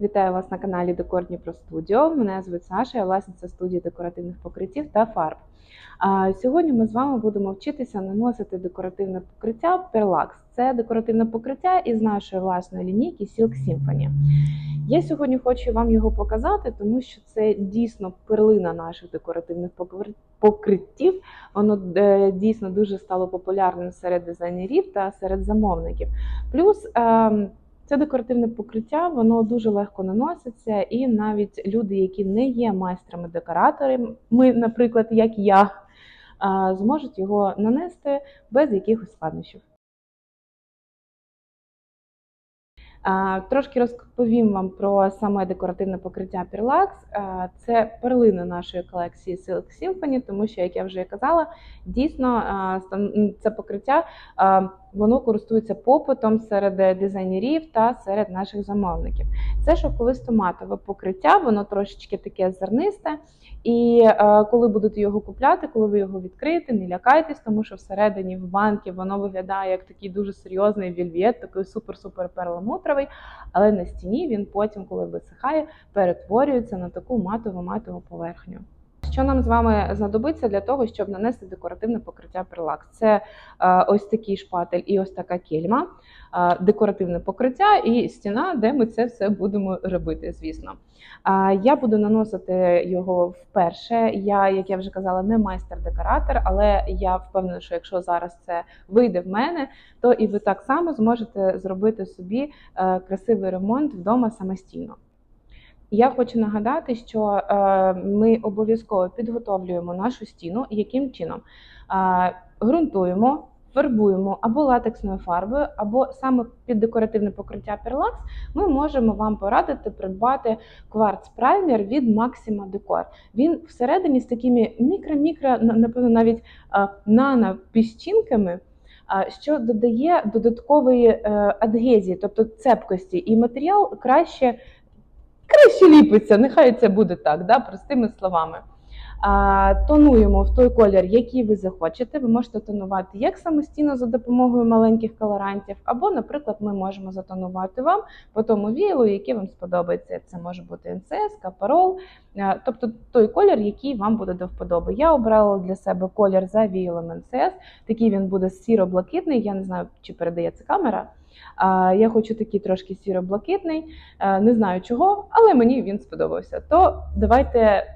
Вітаю вас на каналі Декор Дніпро Студіо. Мене звуть Саша, я власниця студії декоративних покриттів та фарб. А, Сьогодні ми з вами будемо вчитися наносити декоративне покриття Perlax. Це декоративне покриття із нашої власної лінійки Silk Symphony. Я сьогодні хочу вам його показати, тому що це дійсно перлина наших декоративних покриттів. Воно е, дійсно дуже стало популярним серед дизайнерів та серед замовників. Плюс ем, це декоративне покриття, воно дуже легко наноситься, і навіть люди, які не є майстрами-декораторами, ми, наприклад, як я, зможуть його нанести без якихось складнощів. Трошки розповім вам про саме декоративне покриття Perlax. А, Це перлина нашої колекції Silk Symphony, тому що, як я вже казала, дійсно це покриття воно користується попитом серед дизайнерів та серед наших замовників. Це шовковисто-матове покриття, воно трошечки таке зернисте. І е, коли будете його купляти, коли ви його відкриєте, не лякайтесь, тому що всередині в банки воно виглядає як такий дуже серйозний вільвєт, такий супер-супер перламутровий. Але на стіні він потім, коли висихає, перетворюється на таку матову-матову поверхню. Що нам з вами знадобиться для того, щоб нанести декоративне покриття Perlax? Це е, ось такий шпатель і ось така кельма, е, декоративне покриття і стіна, де ми це все будемо робити, звісно. А, Я буду наносити його вперше. Я, як я вже казала, не майстер-декоратор, але я впевнена, що якщо зараз це вийде в мене, то і ви так само зможете зробити собі е, красивий ремонт вдома самостійно. Я хочу нагадати, що е, ми обов'язково підготовлюємо нашу стіну. Яким чином? Е, Ґрунтуємо, фарбуємо або латексною фарбою, або саме під декоративне покриття Perlax ми можемо вам порадити придбати кварц праймер від Maxima Decor. Він всередині з такими мікро-мікро, напевно, навіть е, нано-піщинками, що додає додаткової адгезії, тобто цепкості, і матеріал краще краще ліпиться, нехай це буде так, да, простими словами. А, тонуємо в той колір, який ви захочете. Ви можете тонувати як самостійно за допомогою маленьких колорантів, або, наприклад, ми можемо затонувати вам по тому віялу, який вам сподобається. Це може бути НЦС, капарол, е, тобто той колір, який вам буде до вподоби. Я обрала для себе колір за віялом НЦС. Такий він буде сіро-блакитний. Я не знаю, чи передається камера. А, Я хочу такий трошки сіро-блакитний, не знаю чого, але мені він сподобався. То давайте,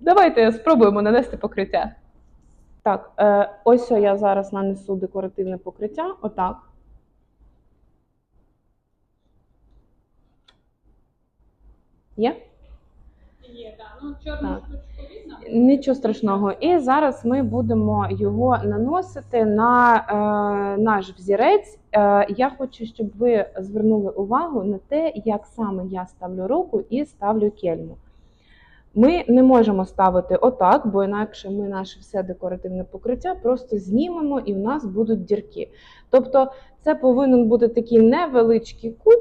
давайте спробуємо нанести покриття. Так, е, ось я зараз нанесу декоративне покриття. Отак. Є? Є, так. Ну, чорну Так. Нічого страшного. І зараз ми будемо його наносити на е, наш взірець. Е, я хочу, щоб ви звернули увагу на те, як саме я ставлю руку і ставлю кельму. Ми не можемо ставити отак, бо інакше ми наше все декоративне покриття просто знімемо і в нас будуть дірки. Тобто це повинен бути такий невеличкий кут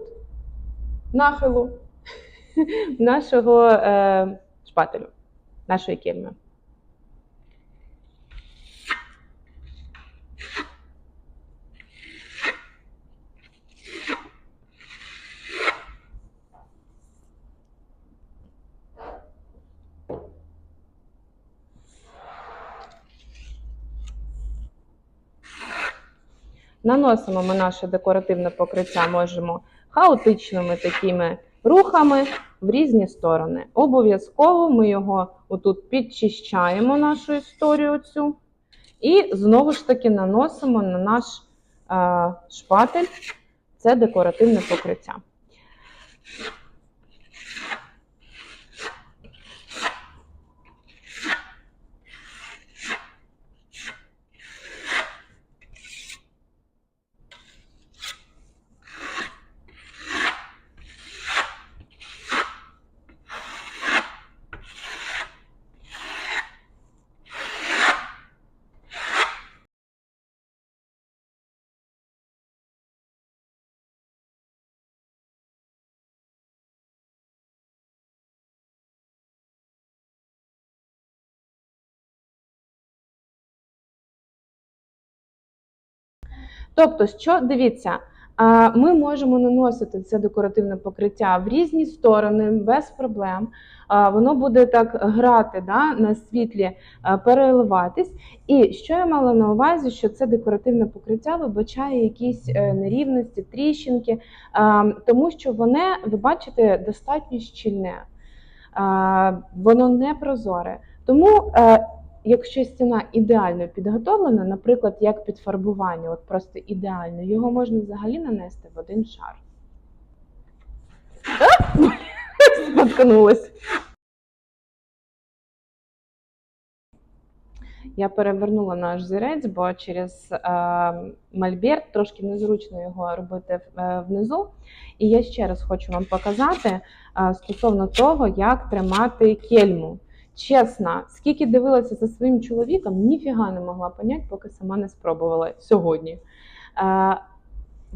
нахилу нашого е, шпателю, нашої кельми. Наносимо ми наше декоративне покриття можемо хаотичними такими рухами в різні сторони. Обов'язково ми його отут підчищаємо нашу історію цю і знову ж таки наносимо на наш е, шпатель це декоративне покриття. Тобто, що дивіться, Ми можемо наносити це декоративне покриття в різні сторони без проблем. Воно буде так грати да, на світлі, переливатись. І що я мала на увазі, що це декоративне покриття вибачає якісь е, нерівності, тріщинки, тому що воно, ви бачите, достатньо щільне, воно не прозоре. Тому, е, якщо стіна ідеально підготовлена, наприклад, як під фарбування, от просто ідеально, його можна взагалі нанести в один шар. Споткнулась. Я перевернула наш зірець, бо через е, мольберт трошки незручно його робити е, внизу. І я ще раз хочу вам показати е, стосовно того, як тримати кельму. Чесно, скільки дивилася за своїм чоловіком, ніфіга не могла поняти, поки сама не спробувала сьогодні. Е,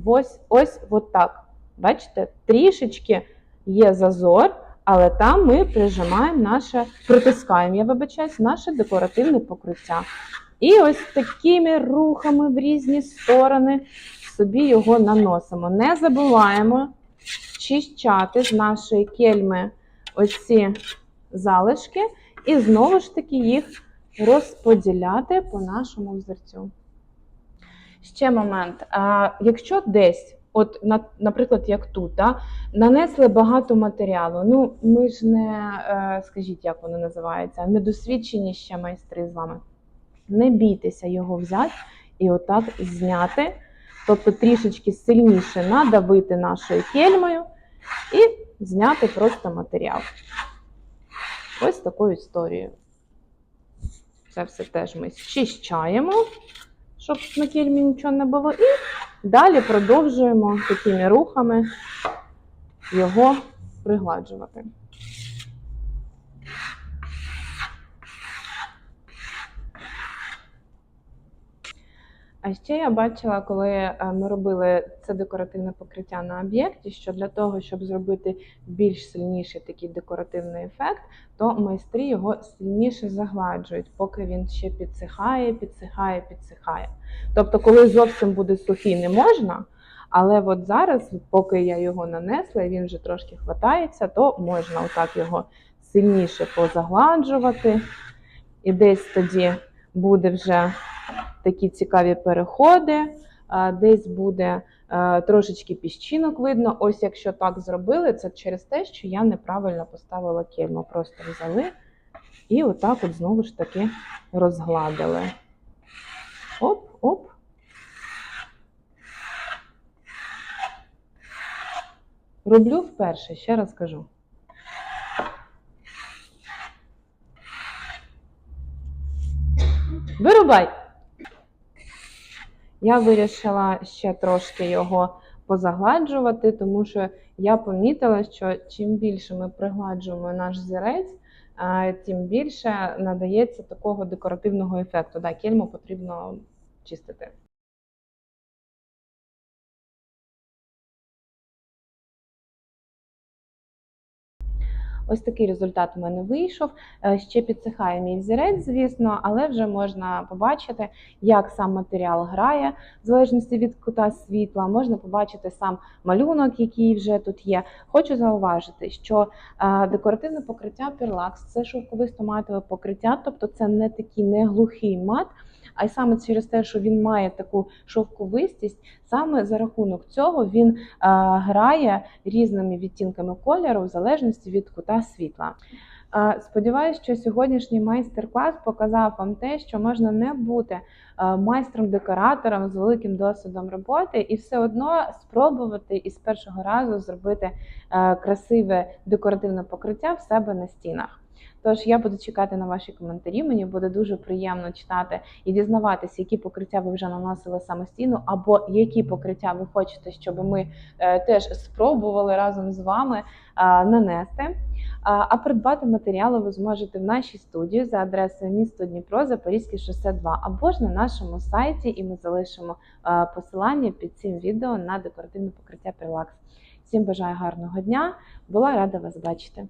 ось ось от так. Бачите, трішечки є зазор, але там ми прижимаємо наше, притискаємо, я вибачаюсь, наше декоративне покриття. І ось такими рухами в різні сторони собі його наносимо. Не забуваємо чищати з нашої кельми оці залишки, і знову ж таки їх розподіляти по нашому взірцю. Ще момент. А, якщо десь, от, на, наприклад, як тут, да, нанесли багато матеріалу, ну ми ж не, е, скажіть, як воно називається, недосвідчені ще майстри з вами. Не бійтеся його взяти і отак зняти, тобто трішечки сильніше надавити нашою кельмою і зняти просто матеріал. Ось таку історію. Це все теж ми зчищаємо, щоб на кільмі нічого не було. І далі продовжуємо такими рухами його пригладжувати. А ще я бачила, коли е, ми робили це декоративне покриття на об'єкті, що для того, щоб зробити більш сильніший такий декоративний ефект, то майстри його сильніше загладжують, поки він ще підсихає, підсихає, підсихає. Тобто, коли зовсім буде сухий, не можна. Але от зараз, поки я його нанесла, і він вже трошки хватається, то можна отак його сильніше позагладжувати. І десь тоді буде вже такі цікаві переходи, десь буде е, трошечки піщинок видно. Ось якщо так зробили, це через те, що я неправильно поставила кельму. Просто взяли і отак от знову ж таки розгладили. Оп, оп. Роблю вперше, ще раз кажу. Вирубай! Я вирішила ще трошки його позагладжувати, тому що я помітила, що чим більше ми пригладжуємо наш зірець, тим більше надається такого декоративного ефекту. Да, кельму потрібно чистити. Ось такий результат у мене вийшов. Е, Ще підсихає мій взірець, звісно, але вже можна побачити, як сам матеріал грає, в залежності від кута світла. Можна побачити сам малюнок, який вже тут є. Хочу зауважити, що е, декоративне покриття Purelax – це шовковисто матове покриття, тобто це не такий не глухий мат. А й саме через те, що він має таку шовковистість, саме за рахунок цього він грає різними відтінками кольору в залежності від кута світла. Сподіваюсь, що сьогоднішній майстер-клас показав вам те, що можна не бути майстром-декоратором з великим досвідом роботи і все одно спробувати із першого разу зробити красиве декоративне покриття в себе на стінах. Тож я буду чекати на ваші коментарі. Мені буде дуже приємно читати і дізнаватися, які покриття ви вже наносили самостійно, або які покриття ви хочете, щоб ми е, теж спробували разом з вами е, нанести. А придбати матеріали ви зможете в нашій студії за адресою місто Дніпро, Запорізьке шосе 2, або ж на нашому сайті, і ми залишимо е, посилання під цим відео на декоративне покриття Прилакс. Всім бажаю гарного дня! Була рада вас бачити.